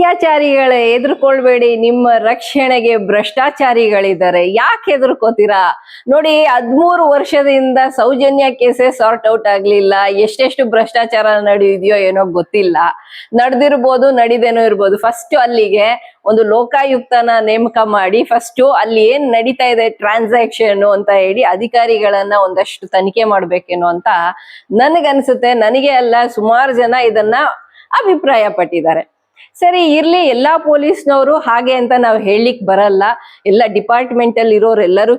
ಅತ್ಯಾಚಾರಿಗಳೇ ಎದುರ್ಕೊಳ್ಬೇಡಿ, ನಿಮ್ಮ ರಕ್ಷಣೆಗೆ ಭ್ರಷ್ಟಾಚಾರಿಗಳಿದ್ದಾರೆ. ಯಾಕೆ ಎದುರ್ಕೋತೀರಾ? ನೋಡಿ, ಹದ್ಮೂರು ವರ್ಷದಿಂದ ಸೌಜನ್ಯ ಕೇಸೇ ಸಾರ್ಟ್ ಔಟ್ ಆಗ್ಲಿಲ್ಲ. ಎಷ್ಟೆಷ್ಟು ಭ್ರಷ್ಟಾಚಾರ ನಡೆದಿದೆಯೋ ಏನೋ ಗೊತ್ತಿಲ್ಲ. ನಡೆದಿರ್ಬೋದು, ನಡಿದೇನೋ ಇರ್ಬೋದು. ಫಸ್ಟ್ ಅಲ್ಲಿಗೆ ಒಂದು ಲೋಕಾಯುಕ್ತನ ನೇಮಕ ಮಾಡಿ ಫಸ್ಟ್ ಅಲ್ಲಿ ಏನ್ ನಡೀತಾ ಇದೆ ಟ್ರಾನ್ಸಾಕ್ಷನ್ ಅಂತ ಹೇಳಿ ಅಧಿಕಾರಿಗಳನ್ನ ಒಂದಷ್ಟು ತನಿಖೆ ಮಾಡ್ಬೇಕೇನೋ ಅಂತ ನನಗನ್ಸುತ್ತೆ. ನನಗೆ ಅಲ್ಲ, ಸುಮಾರು ಜನ ಇದನ್ನ ಅಭಿಪ್ರಾಯ ಪಟ್ಟಿದ್ದಾರೆ ಸರಿ, ಇರ್ಲಿ, ಎಲ್ಲಾ ಪೊಲೀಸ್ನವರು ಹಾಗೆ ಅಂತ ನಾವು ಹೇಳಲಿಕ್ ಬರಲ್ಲ. ಎಲ್ಲ ಡಿಪಾರ್ಟ್ಮೆಂಟ್ ಅಲ್ಲಿ ಇರೋರು ಎಲ್ಲರೂ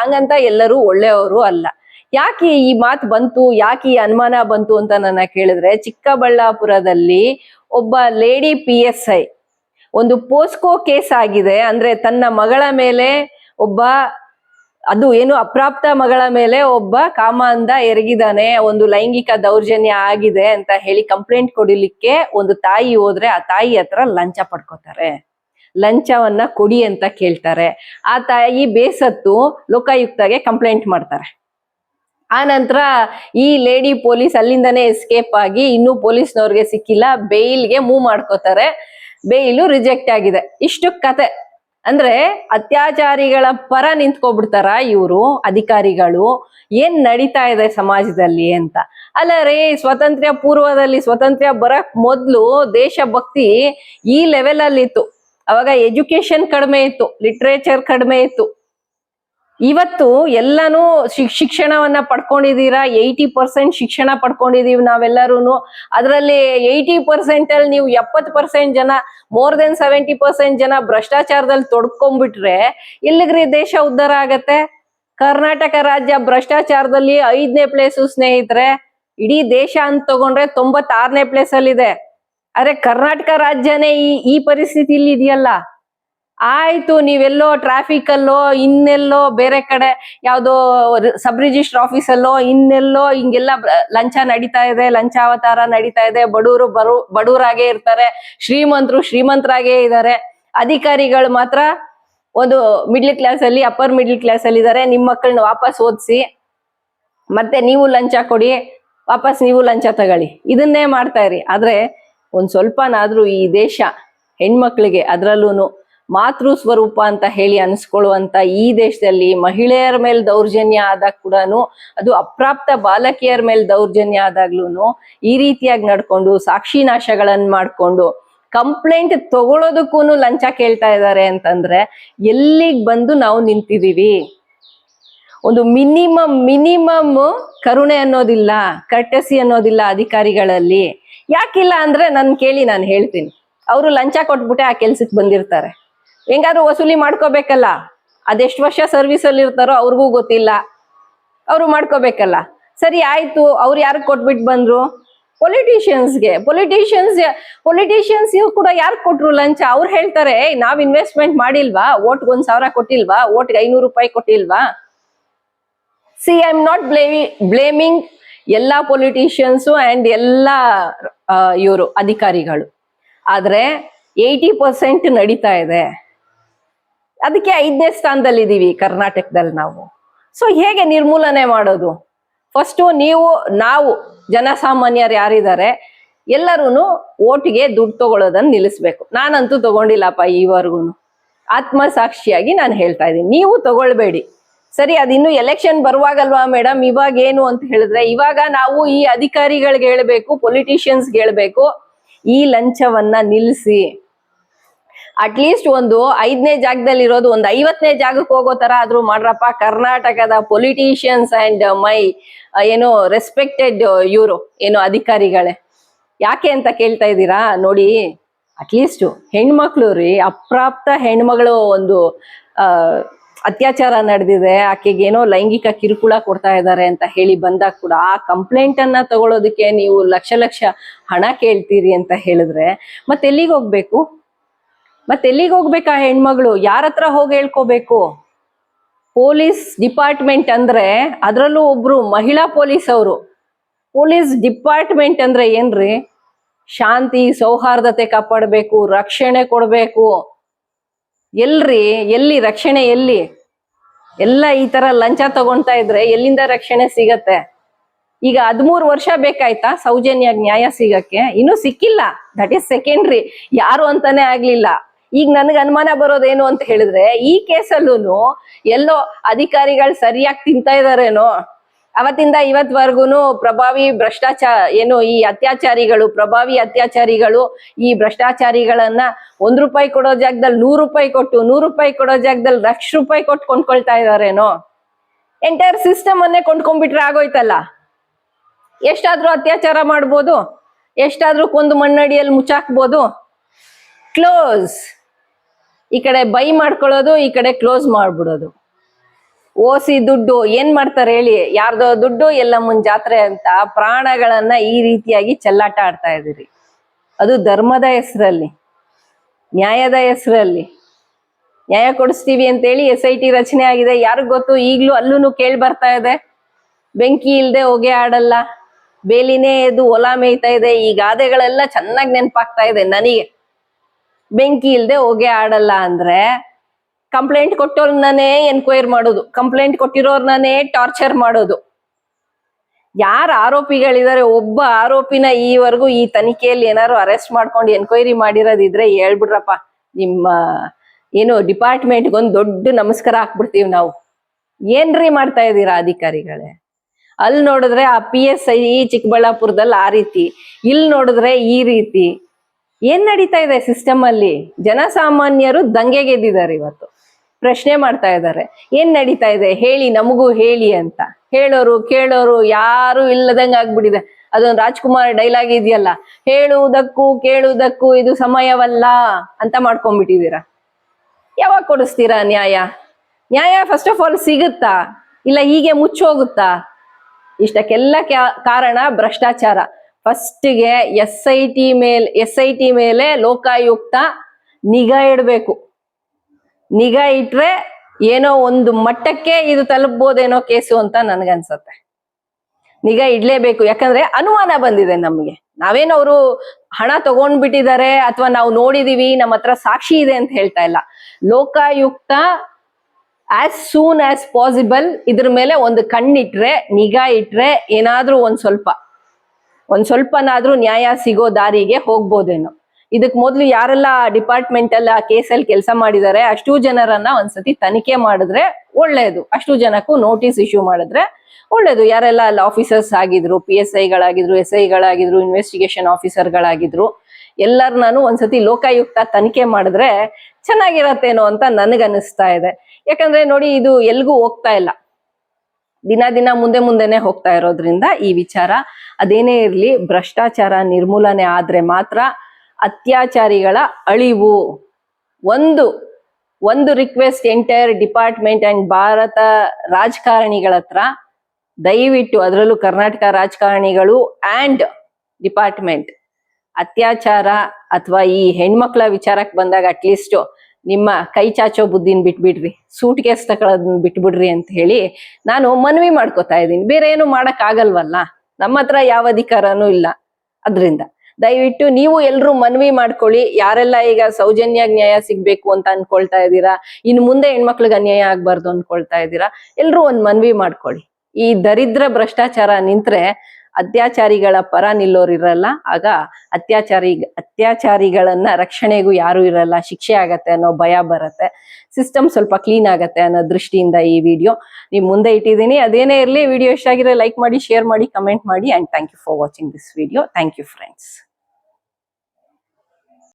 ಹಂಗಂತ ಎಲ್ಲರೂ ಒಳ್ಳೆಯವರು ಅಲ್ಲ. ಯಾಕೆ ಈ ಮಾತು ಬಂತು, ಯಾಕೆ ಈ ಅನುಮಾನ ಬಂತು ಅಂತ ನನ್ನ ಕೇಳಿದ್ರೆ, ಚಿಕ್ಕಬಳ್ಳಾಪುರದಲ್ಲಿ ಒಬ್ಬ ಲೇಡಿ ಪಿ ಎಸ್ ಐ, ಒಂದು ಪೋಸ್ಕೋ ಕೇಸ್ ಆಗಿದೆ. ಅಂದ್ರೆ ತನ್ನ ಮಗಳ ಮೇಲೆ ಒಬ್ಬ ಅದು ಏನು ಅಪ್ರಾಪ್ತ ಮಗಳ ಮೇಲೆ ಒಬ್ಬ ಕಾಮಾಂಧ ಎರಗಿದಾನೆ, ಒಂದು ಲೈಂಗಿಕ ದೌರ್ಜನ್ಯ ಆಗಿದೆ ಅಂತ ಹೇಳಿ ಕಂಪ್ಲೇಂಟ್ ಕೊಡಿಲಿಕ್ಕೆ ಒಂದು ತಾಯಿ ಹೋದ್ರೆ ಆ ತಾಯಿ ಹತ್ರ ಲಂಚ ಪಡ್ಕೋತಾರೆ. ಲಂಚವನ್ನ ಕೊಡಿ ಅಂತ ಕೇಳ್ತಾರೆ. ಆ ತಾಯಿ ಬೇಸತ್ತು ಲೋಕಾಯುಕ್ತಗೆ ಕಂಪ್ಲೇಂಟ್ ಮಾಡ್ತಾರೆ. ಆ ನಂತರ ಈ ಲೇಡಿ ಪೊಲೀಸ್ ಅಲ್ಲಿಂದನೇ ಎಸ್ಕೇಪ್ ಆಗಿ ಇನ್ನೂ ಪೊಲೀಸ್ನವ್ರಿಗೆ ಸಿಕ್ಕಿಲ್ಲ, ಬೇಯಿಲ್ಗೆ ಮೂವ್ ಮಾಡ್ಕೋತಾರೆ. ಬೇಯಿಲು ರಿಜೆಕ್ಟ್ ಆಗಿದೆ. ಇಷ್ಟು ಕತೆ. ಅಂದ್ರೆ ಅತ್ಯಾಚಾರಿಗಳ ಪರ ನಿಂತ್ಕೊಬಿಡ್ತಾರ ಇವರು, ಅಧಿಕಾರಿಗಳು. ಏನ್ ನಡೀತಾ ಇದೆ ಸಮಾಜದಲ್ಲಿ ಅಂತ. ಅಲ್ಲ ರೀ, ಸ್ವಾತಂತ್ರ್ಯ ಪೂರ್ವದಲ್ಲಿ ಸ್ವಾತಂತ್ರ್ಯ ಬರಕ್ ಮೊದ್ಲು ದೇಶಭಕ್ತಿ ಈ ಲೆವೆಲ್ ಅಲ್ಲಿ ಇತ್ತು. ಅವಾಗ ಎಜುಕೇಶನ್ ಕಡಿಮೆ ಇತ್ತು ಲಿಟ್ರೇಚರ್ ಕಡಿಮೆ ಇತ್ತು. ಇವತ್ತು ಎಲ್ಲಾನು ಶಿಕ್ಷಣವನ್ನ ಪಡ್ಕೊಂಡಿದೀರಾ? ಏಯ್ಟಿ ಪರ್ಸೆಂಟ್ ಶಿಕ್ಷಣ ಪಡ್ಕೊಂಡಿದೀವಿ ನಾವೆಲ್ಲರೂ ಅದರಲ್ಲಿ ಏಯ್ಟಿ ಪರ್ಸೆಂಟ್ ಅಲ್ಲಿ ನೀವು ಎಪ್ಪತ್ ಪರ್ಸೆಂಟ್ ಜನ, ಮೋರ್ ದೆನ್ ಸೆವೆಂಟಿ ಪರ್ಸೆಂಟ್ ಜನ ಭ್ರಷ್ಟಾಚಾರದಲ್ಲಿ ತೊಡ್ಕೊಂಡ್ಬಿಟ್ರೆ ಎಲ್ಲಿಗ್ರಿ ದೇಶ ಉದ್ಧಾರ ಆಗತ್ತೆ? ಕರ್ನಾಟಕ ರಾಜ್ಯ ಭ್ರಷ್ಟಾಚಾರದಲ್ಲಿ ಐದನೇ ಪ್ಲೇಸು ಸ್ನೇಹಿತರೆ, ಇಡೀ ದೇಶ ಅಂತ ತಗೊಂಡ್ರೆ ತೊಂಬತ್ತಾರನೇ ಪ್ಲೇಸ್ ಅಲ್ಲಿ ಇದೆ ಆದ್ರೆ ಕರ್ನಾಟಕ ರಾಜ್ಯನೇ ಈ ಈ ಪರಿಸ್ಥಿತಿಲಿ ಇದೆಯಲ್ಲ? ಆಯ್ತು, ನೀವೆಲ್ಲೋ ಟ್ರಾಫಿಕ್ ಅಲ್ಲೋ ಇನ್ನೆಲ್ಲೋ ಬೇರೆ ಕಡೆ ಯಾವ್ದೋ ಸಬ್ ರಿಜಿಸ್ಟರ್ ಆಫೀಸ್ ಅಲ್ಲೋ ಇನ್ನೆಲ್ಲೋ ಹಿಂಗೆಲ್ಲ ಲಂಚ ನಡೀತಾ ಇದೆ ಲಂಚಾವತಾರ ನಡೀತಾ ಇದೆ ಬಡವರು ಬರು ಬಡವರಾಗೇ ಇರ್ತಾರೆ, ಶ್ರೀಮಂತರು ಶ್ರೀಮಂತರಾಗೇ ಇದ್ದಾರೆ. ಅಧಿಕಾರಿಗಳು ಮಾತ್ರ ಒಂದು ಮಿಡ್ಲ್ ಕ್ಲಾಸ್ ಅಲ್ಲಿ ಅಪ್ಪರ್ ಮಿಡ್ಲ್ ಕ್ಲಾಸ್ ಅಲ್ಲಿ ಇದ್ದಾರೆ. ನಿಮ್ಮ ಮಕ್ಕಳನ್ನ ವಾಪಸ್ ಓದಿಸಿ, ಮತ್ತೆ ನೀವು ಲಂಚ ಕೊಡಿ, ವಾಪಸ್ ನೀವು ಲಂಚ ತಗೊಳ್ಳಿ. ಇದನ್ನೇ ಮಾಡ್ತಾ ಇರಿ. ಆದ್ರೆ ಒಂದ್ ಸ್ವಲ್ಪನಾದ್ರೂ ಈ ದೇಶ ಹೆಣ್ಮಕ್ಳಿಗೆ ಅದ್ರಲ್ಲೂ ಮಾತೃ ಸ್ವರೂಪ ಅಂತ ಹೇಳಿ ಅನ್ಸ್ಕೊಳ್ಳುವಂತ ಈ ದೇಶದಲ್ಲಿ ಮಹಿಳೆಯರ ಮೇಲೆ ದೌರ್ಜನ್ಯ ಆದಾಗ ಕೂಡ ಅದು ಅಪ್ರಾಪ್ತ ಬಾಲಕಿಯರ ಮೇಲೆ ದೌರ್ಜನ್ಯ ಆದಾಗ್ಲೂ ಈ ರೀತಿಯಾಗಿ ನಡ್ಕೊಂಡು ಸಾಕ್ಷಿ ನಾಶಗಳನ್ನ ಮಾಡ್ಕೊಂಡು ಕಂಪ್ಲೇಂಟ್ ತಗೊಳೋದಕ್ಕೂ ಲಂಚ ಕೇಳ್ತಾ ಇದ್ದಾರೆ ಅಂತಂದ್ರೆ ಎಲ್ಲಿಗ್ ಬಂದು ನಾವು ನಿಂತಿದೀವಿ? ಒಂದು ಮಿನಿಮಮ್ ಮಿನಿಮಮ್ ಕರುಣೆ ಅನ್ನೋದಿಲ್ಲ, ಕರ್ಟಸಿ ಅನ್ನೋದಿಲ್ಲ ಅಧಿಕಾರಿಗಳಲ್ಲಿ. ಯಾಕಿಲ್ಲ ಅಂದ್ರೆ ನನ್ ಕೇಳಿ ನಾನು ಹೇಳ್ತೀನಿ. ಅವರು ಲಂಚ ಕೊಟ್ಬಿಟ್ಟೆ ಆ ಕೆಲ್ಸಕ್ಕೆ ಬಂದಿರ್ತಾರೆ. ಹೆಂಗಾದ್ರೂ ವಸೂಲಿ ಮಾಡ್ಕೋಬೇಕಲ್ಲ. ಅದೆಷ್ಟು ವರ್ಷ ಸರ್ವಿಸ್ ಅಲ್ಲಿ ಇರ್ತಾರೋ ಅವ್ರಿಗೂ ಗೊತ್ತಿಲ್ಲ. ಅವರು ಮಾಡ್ಕೋಬೇಕಲ್ಲ. ಸರಿ ಆಯ್ತು. ಅವ್ರು ಯಾರು ಕೊಟ್ಬಿಟ್ಟು ಬಂದ್ರು? ಪೊಲಿಟಿಷಿಯನ್ಸ್ಗೆ ಪೊಲಿಟಿಷಿಯನ್ಸ್ ಪೊಲಿಟಿಷಿಯನ್ಸ್ ಕೂಡ ಯಾರು ಕೊಟ್ರು ಲಂಚ? ಅವ್ರು ಹೇಳ್ತಾರೆ "ಏಯ್, ನಾವ್ ಇನ್ವೆಸ್ಟ್ಮೆಂಟ್ ಮಾಡಿಲ್ವಾ? ಓಟ್ಗೆ ಒಂದ್ ಸಾವಿರ ಕೊಟ್ಟಿಲ್ವಾ? ಓಟ್ಗೆ ಐನೂರು ರೂಪಾಯಿ ಕೊಟ್ಟಿಲ್ವಾ? See I am not blame blaming ಎಲ್ಲ ಪೊಲಿಟಿಷಿಯನ್ಸು ಅಂಡ್ ಎಲ್ಲ ಇವರು ಅಧಿಕಾರಿಗಳು. ಆದ್ರೆ ಏಯ್ಟಿ ಪರ್ಸೆಂಟ್ ನಡೀತಾ ಇದೆ. ಅದಕ್ಕೆ ಐದನೇ ಸ್ಥಾನದಲ್ಲಿ ಇದೀವಿ ಕರ್ನಾಟಕದಲ್ಲಿ ನಾವು. ಸೊ ಹೇಗೆ ನಿರ್ಮೂಲನೆ ಮಾಡೋದು? ಫಸ್ಟು ನೀವು, ನಾವು ಜನಸಾಮಾನ್ಯರು ಯಾರಿದ್ದಾರೆ ಎಲ್ಲರೂ ಓಟಿಗೆ ದುಡ್ಡು ತಗೊಳ್ಳೋದನ್ನ ನಿಲ್ಲಿಸ್ಬೇಕು. ನಾನಂತೂ ತಗೊಂಡಿಲ್ಲಪ್ಪ ಈವರೆಗೂ ಆತ್ಮಸಾಕ್ಷಿಯಾಗಿ ನಾನು ಹೇಳ್ತಾ ಇದ್ದೀನಿ. ನೀವು ತಗೊಳ್ಬೇಡಿ. ಸರಿ, ಅದಿನ್ನು ಎಲೆಕ್ಷನ್ ಬರುವಾಗಲ್ವಾ ಮೇಡಮ್ ಇವಾಗ ಏನು ಅಂತ ಹೇಳಿದ್ರೆ, ಇವಾಗ ನಾವು ಈ ಅಧಿಕಾರಿಗಳಿಗೆ ಹೇಳ್ಬೇಕು ಪೊಲಿಟಿಷಿಯನ್ಸ್ಗೆ ಹೇಳ್ಬೇಕು, ಈ ಲಂಚವನ್ನ ನಿಲ್ಲಿಸಿ. ಅಟ್ಲೀಸ್ಟ್ ಒಂದು ಐದನೇ ಜಾಗದಲ್ಲಿ ಇರೋದು ಒಂದು ಐವತ್ತನೇ ಜಾಗಕ್ಕೆ ಹೋಗೋ ತರ ಆದ್ರೂ ಮಾಡ್ರಪ್ಪ. ಕರ್ನಾಟಕದ ಪೊಲಿಟಿಷಿಯನ್ಸ್ ಅಂಡ್ ಮೈ ಏನು ರೆಸ್ಪೆಕ್ಟೆಡ್ ಇವರು, ಏನು ಅಧಿಕಾರಿಗಳೇ. ಯಾಕೆ ಅಂತ ಕೇಳ್ತಾ ಇದ್ದೀರಾ? ನೋಡಿ ಅಟ್ಲೀಸ್ಟ್ ಹೆಣ್ಮಕ್ಳು ರೀ, ಅಪ್ರಾಪ್ತ ಹೆಣ್ಮಗಳು ಒಂದು ಅತ್ಯಾಚಾರ ನಡೆದಿದೆ. ಆಕೆಗೆ ಏನೋ ಲೈಂಗಿಕ ಕಿರುಕುಳ ಕೊಡ್ತಾ ಇದ್ದಾರೆ ಅಂತ ಹೇಳಿ ಬಂದಾಗ ಕೂಡ ಆ ಕಂಪ್ಲೇಂಟ್ ಅನ್ನ ತಗೊಳ್ಳೋದಕ್ಕೆ ನೀವು ಲಕ್ಷ ಲಕ್ಷ ಹಣ ಕೇಳ್ತೀರಿ ಅಂತ ಹೇಳಿದ್ರೆ ಮತ್ತೆ ಎಲ್ಲಿಗೆ ಹೋಗ್ಬೇಕು? ಮತ್ತೆ ಎಲ್ಲಿಗೆ ಹೋಗ್ಬೇಕಾ ಹೆಣ್ಮಗಳು? ಯಾರ ಹತ್ರ ಹೋಗಿ ಹೇಳ್ಕೋಬೇಕು? ಪೊಲೀಸ್ ಡಿಪಾರ್ಟ್ಮೆಂಟ್ ಅಂದ್ರೆ ಅದರಲ್ಲೂ ಒಬ್ರು ಮಹಿಳಾ ಪೊಲೀಸ್ ಅವರು. ಪೊಲೀಸ್ ಡಿಪಾರ್ಟ್ಮೆಂಟ್ ಅಂದ್ರೆ ಏನ್ರಿ? ಶಾಂತಿ, ಸೌಹಾರ್ದತೆ ಕಾಪಾಡಬೇಕು, ರಕ್ಷಣೆ ಕೊಡಬೇಕು. ಎಲ್ರಿ, ಎಲ್ಲಿ, ರಕ್ಷಣೆ ಎಲ್ಲಿ? ಎಲ್ಲ ಈ ತರ ಲಂಚ ತಗೊಂತಾ ಇದ್ರೆ ಎಲ್ಲಿಂದ ರಕ್ಷಣೆ ಸಿಗತ್ತೆ? ಈಗ ಹದ್ಮೂರು ವರ್ಷ ಬೇಕಾಯ್ತಾ ಸೌಜನ್ಯ ನ್ಯಾಯ ಸಿಗಕ್ಕೆ? ಇನ್ನೂ ಸಿಕ್ಕಿಲ್ಲ. ದಟ್ ಈಸ್ ಸೆಕೆಂಡ್ರಿ ಯಾರು ಅಂತಾನೆ ಆಗ್ಲಿಲ್ಲ. ಈಗ ನನಗೆ ಅನುಮಾನ ಬರೋದೇನು ಅಂತ ಹೇಳಿದ್ರೆ, ಈ ಕೇಸಲ್ಲೂ ಎಲ್ಲೋ ಅಧಿಕಾರಿಗಳು ಸರಿಯಾಗಿ ತಿಂತಾ ಇದಾರೇನೋ? ಅವತ್ತಿಂದ ಇವತ್ವರೆಗೂ ಪ್ರಭಾವಿ ಭ್ರಷ್ಟಾಚಾರ ಏನು ಈ ಅತ್ಯಾಚಾರಿಗಳು, ಪ್ರಭಾವಿ ಅತ್ಯಾಚಾರಿಗಳು ಈ ಭ್ರಷ್ಟಾಚಾರಿಗಳನ್ನ ಒಂದ್ ರೂಪಾಯಿ ಕೊಡೋ ಜಾಗದಲ್ಲಿ ನೂರು ರೂಪಾಯಿ ಕೊಟ್ಟು, ನೂರು ರೂಪಾಯಿ ಕೊಡೋ ಜಾಗದಲ್ಲಿ ಲಕ್ಷ ರೂಪಾಯಿ ಕೊಟ್ಟು ಕೊಂಡ್ಕೊಳ್ತಾ ಇದಾರೇನೋ? ಎಂಟೈರ್ ಸಿಸ್ಟಮ್ ಅನ್ನೇ ಕೊಂಡ್ಕೊಂಡ್ಬಿಟ್ರೆ ಆಗೋಯ್ತಲ್ಲ? ಎಷ್ಟಾದ್ರೂ ಅತ್ಯಾಚಾರ ಮಾಡ್ಬೋದು? ಎಷ್ಟಾದ್ರೂ ಕೊಂದು ಮಣ್ಣಡಿಯಲ್ಲಿ ಮುಚ್ಚಾಕ್ಬೋದು? ಕ್ಲೋಸ್ ಈ ಕಡೆ ಬೈ ಮಾಡ್ಕೊಳ್ಳೋದು, ಈ ಕಡೆ ಕ್ಲೋಸ್ ಮಾಡ್ಬಿಡೋದು. ಓಸಿ ದುಡ್ಡು ಏನ್ ಮಾಡ್ತಾರೆ ಹೇಳಿ, ಯಾರ್ದೋ ದುಡ್ಡು ಎಲ್ಲ ಮುನ್ ಜಾತ್ರೆ ಅಂತ ಪ್ರಾಣಗಳನ್ನ ಈ ರೀತಿಯಾಗಿ ಚೆಲ್ಲಾಟ ಆಡ್ತಾ ಇದೀರಿ ಅದು ಧರ್ಮದ ಹೆಸರಲ್ಲಿ, ನ್ಯಾಯದ ಹೆಸರಲ್ಲಿ. ನ್ಯಾಯ ಕೊಡಿಸ್ತೀವಿ ಅಂತೇಳಿ ಎಸ್ ಐ ಟಿ ರಚನೆ ಆಗಿದೆ. ಯಾರಿಗ್ ಗೊತ್ತು? ಈಗ್ಲೂ ಅಲ್ಲೂ ಕೇಳಿ ಬರ್ತಾ ಇದೆ. ಬೆಂಕಿ ಇಲ್ದೆ ಹೊಗೆ ಆಡಲ್ಲ. ಬೇಲಿನೇ ಎದ್ದು ಹೊಲ ಮೇಯ್ತಾ ಇದೆ. ಈ ಗಾದೆಗಳೆಲ್ಲ ಚೆನ್ನಾಗಿ ನೆನಪಾಗ್ತಾ ಇದೆ ನನಗೆ. ಬೆಂಕಿ ಇಲ್ದೆ ಹೋಗಿ ಆಡಲ್ಲ ಅಂದ್ರೆ ಕಂಪ್ಲೇಂಟ್ ಕೊಟ್ಟೋರ್ನೇ ಎನ್ಕ್ವೈರ್ ಮಾಡೋದು. ಕಂಪ್ಲೇಂಟ್ ಕೊಟ್ಟಿರೋರ್ನೇ ಟಾರ್ಚರ್ ಮಾಡೋದು. ಯಾರ ಆರೋಪಿಗಳಿದ್ದಾರೆ ಒಬ್ಬ ಆರೋಪಿನ ಈವರೆಗೂ ಈ ತನಿಖೆಯಲ್ಲಿ ಏನಾರು ಅರೆಸ್ಟ್ ಮಾಡ್ಕೊಂಡು ಎನ್ಕ್ವೈರಿ ಮಾಡಿರೋದಿದ್ರೆ ಹೇಳ್ಬಿಡ್ರಪ್ಪ. ನಿಮ್ಮ, ಏನು ಡಿಪಾರ್ಟ್ಮೆಂಟ್ಗೊಂದು ದೊಡ್ಡ ನಮಸ್ಕಾರ ಹಾಕ್ಬಿಡ್ತೀವಿ ನಾವು. ಏನ್ರಿ ಮಾಡ್ತಾ ಇದ್ದೀರಾ ಅಧಿಕಾರಿಗಳೇ? ಅಲ್ಲಿ ನೋಡಿದ್ರೆ ಆ ಪಿ ಎಸ್ ಐ ಚಿಕ್ಕಬಳ್ಳಾಪುರದಲ್ಲಿ ಆ ರೀತಿ. ಇಲ್ಲಿ ನೋಡಿದ್ರೆ ಈ ರೀತಿ. ಏನ್ ನಡೀತಾ ಇದೆ ಸಿಸ್ಟಮ್ ಅಲ್ಲಿ? ಜನಸಾಮಾನ್ಯರು ದಂಗೆಗೆದ್ದಿದ್ದಾರೆ ಇವತ್ತು. ಪ್ರಶ್ನೆ ಮಾಡ್ತಾ ಇದ್ದಾರೆ. ಏನ್ ನಡೀತಾ ಇದೆ? ಹೇಳಿ, ನಮಗೂ ಹೇಳಿ ಅಂತ. ಹೇಳೋರು, ಕೇಳೋರು ಯಾರು ಇಲ್ಲದಂಗ ಆಗ್ಬಿಟ್ಟಿದೆ. ಅದೊಂದು ರಾಜ್ಕುಮಾರ್ ಡೈಲಾಗ್ ಇದೆಯಲ್ಲ? ಹೇಳುವುದಕ್ಕೂ, ಕೇಳುವುದಕ್ಕೂ ಇದು ಸಮಯವಲ್ಲ ಅಂತ ಮಾಡ್ಕೊಂಡ್ಬಿಟ್ಟಿದ್ದೀರಾ? ಯಾವಾಗ ಕೊಡಿಸ್ತೀರಾ ನ್ಯಾಯ? ನ್ಯಾಯ ಫಸ್ಟ್ ಆಫ್ ಆಲ್ ಸಿಗುತ್ತಾ? ಇಲ್ಲ ಹೀಗೆ ಮುಚ್ಚೋಗುತ್ತಾ? ಇಷ್ಟಕ್ಕೆಲ್ಲ ಕಾರಣ ಭ್ರಷ್ಟಾಚಾರ. ಫಸ್ಟ್ಗೆ ಎಸ್ ಐ ಟಿ ಮೇಲೆ, ಎಸ್ ಐ ಟಿ ಮೇಲೆ ಲೋಕಾಯುಕ್ತ ನಿಗಾ ಇಡಬೇಕು. ನಿಗಾ ಇಟ್ರೆ ಏನೋ ಒಂದು ಮಟ್ಟಕ್ಕೆ ಇದು ತಲುಪ್ಬೋದೇನೋ ಕೇಸು ಅಂತ ನನ್ಗನ್ಸತ್ತೆ. ನಿಗಾ ಇಡ್ಲೇಬೇಕು. ಯಾಕಂದ್ರೆ ಅನುಮಾನ ಬಂದಿದೆ ನಮ್ಗೆ. ನಾವೇನವರು ಹಣ ತಗೊಂಡ್ಬಿಟ್ಟಿದ್ದಾರೆ ಅಥವಾ ನಾವು ನೋಡಿದೀವಿ, ನಮ್ಮ ಹತ್ರ ಸಾಕ್ಷಿ ಇದೆ ಅಂತ ಹೇಳ್ತಾ ಇಲ್ಲ. Lokayukta as soon as possible ಇದ್ರ ಮೇಲೆ ಒಂದು ಕಣ್ಣಿಟ್ರೆ, ನಿಗಾ ಇಟ್ರೆ ಏನಾದ್ರೂ ಒಂದ್ ಸ್ವಲ್ಪ ಒಂದ್ ಸ್ವಲ್ಪನಾದ್ರೂ ನ್ಯಾಯ ಸಿಗೋ ದಾರಿಗೆ ಹೋಗ್ಬೋದೇನೋ. ಇದಕ್ ಮೊದ್ಲು ಯಾರೆಲ್ಲ ಡಿಪಾರ್ಟ್ಮೆಂಟ್ ಅಲ್ಲಿ ಆ ಅಲ್ಲಿ ಕೆಲಸ ಮಾಡಿದ್ದಾರೆ ಅಷ್ಟು ಜನರನ್ನ ಒಂದ್ಸತಿ ತನಿಖೆ ಮಾಡಿದ್ರೆ ಒಳ್ಳೇದು. ಅಷ್ಟು ಜನಕ್ಕೂ ನೋಟಿಸ್ ಇಶ್ಯೂ ಮಾಡಿದ್ರೆ ಒಳ್ಳೇದು. ಯಾರೆಲ್ಲ ಅಲ್ಲಿ ಆಫೀಸರ್ಸ್ ಆಗಿದ್ರು ಪಿ ಎಸ್ ಐಗಳಾಗಿದ್ರು ಎಸ್ ಐಗಳಾಗಿದ್ರು ಇನ್ವೆಸ್ಟಿಗೇಷನ್ ಆಫೀಸರ್ಗಳಾಗಿದ್ರು ಎಲ್ಲರನ್ನೂ ಒಂದ್ಸತಿ ಲೋಕಾಯುಕ್ತ ತನಿಖೆ ಮಾಡಿದ್ರೆ ಚೆನ್ನಾಗಿರತ್ತೇನೋ ಅಂತ ನನಗನ್ನಿಸ್ತಾ ಇದೆ. ಯಾಕಂದ್ರೆ ನೋಡಿ ಇದು ಎಲ್ಗೂ ಹೋಗ್ತಾ ಇಲ್ಲ. ದಿನ ದಿನ ಮುಂದೆ ಮುಂದೆನೆ ಹೋಗ್ತಾ ಇರೋದ್ರಿಂದ ಈ ವಿಚಾರ ಅದೇನೇ ಇರಲಿ, ಭ್ರಷ್ಟಾಚಾರ ನಿರ್ಮೂಲನೆ ಆದ್ರೆ ಮಾತ್ರ ಅತ್ಯಾಚಾರಿಗಳ ಅಳಿವು. ಒಂದು ಒಂದು request entire department and Bharat ರಾಜಕಾರಣಿಗಳ ಹತ್ರ ದಯವಿಟ್ಟು ಅದರಲ್ಲೂ ಕರ್ನಾಟಕ ರಾಜಕಾರಣಿಗಳು ಅಂಡ್ ಡಿಪಾರ್ಟ್ಮೆಂಟ್ ಅತ್ಯಾಚಾರ ಅಥವಾ ಈ ಹೆಣ್ಮಕ್ಳ ವಿಚಾರಕ್ಕೆ ಬಂದಾಗ ಅಟ್ಲೀಸ್ಟ್ ನಿಮ್ಮ ಕೈ ಚಾಚೋ ಬುದ್ಧಿನ ಬಿಟ್ಬಿಡ್ರಿ, ಸೂಟ್ ಕೇಸ್ ತಗೊಳೋದನ್ನ ಬಿಟ್ಬಿಡ್ರಿ ಅಂತ ಹೇಳಿ ನಾನು ಮನವಿ ಮಾಡ್ಕೋತಾ ಇದ್ದೀನಿ. ಬೇರೆ ಏನು ಮಾಡಕ್ ಆಗಲ್ವಲ್ಲ ನಮ್ಮ ಹತ್ರ ಯಾವ ಅಧಿಕಾರನೂ ಇಲ್ಲ. ಅದ್ರಿಂದ ದಯವಿಟ್ಟು ನೀವು ಎಲ್ಲರೂ ಮನವಿ ಮಾಡ್ಕೊಳ್ಳಿ. ಯಾರೆಲ್ಲ ಈಗ ಸೌಜನ್ಯ ನ್ಯಾಯ ಸಿಗ್ಬೇಕು ಅಂತ ಅನ್ಕೊಳ್ತಾ ಇದ್ದೀರಾ? ಇನ್ನು ಮುಂದೆ ಹೆಣ್ಮಕ್ಳಿಗೆ ಅನ್ಯಾಯ ಆಗ್ಬಾರ್ದು ಅನ್ಕೊಳ್ತಾ ಇದ್ದೀರಾ? ಎಲ್ಲರೂ ಒಂದ್ ಮನವಿ ಮಾಡ್ಕೊಳ್ಳಿ. ಈ ದರಿದ್ರ ಭ್ರಷ್ಟಾಚಾರ ನಿಂತ್ರೆ ಅತ್ಯಾಚಾರಿಗಳ ಪರ ನಿಲ್ಲೋರು ಇರಲ್ಲ ಆಗ ಅತ್ಯಾಚಾರಿ ಅತ್ಯಾಚಾರಿಗಳನ್ನ ರಕ್ಷಣೆಗೂ ಯಾರು ಇರಲ್ಲ, ಶಿಕ್ಷೆ ಆಗತ್ತೆ ಅನ್ನೋ ಭಯ ಬರತ್ತೆ. ಸಿಸ್ಟಮ್ ಸ್ವಲ್ಪ ಕ್ಲೀನ್ ಆಗತ್ತೆ ಅನ್ನೋ ದೃಷ್ಟಿಯಿಂದ ಈ ವಿಡಿಯೋ ನಿಮ್ ಮುಂದೆ ಇಟ್ಟಿದ್ದೀನಿ, ಅದೇನೇ ಇರಲಿ ವಿಡಿಯೋ ಇಷ್ಟ ಆಗಿದ್ರೆ ಲೈಕ್ ಮಾಡಿ ಶೇರ್ ಮಾಡಿ ಕಮೆಂಟ್ ಮಾಡಿ and thank you for watching this video thank you friends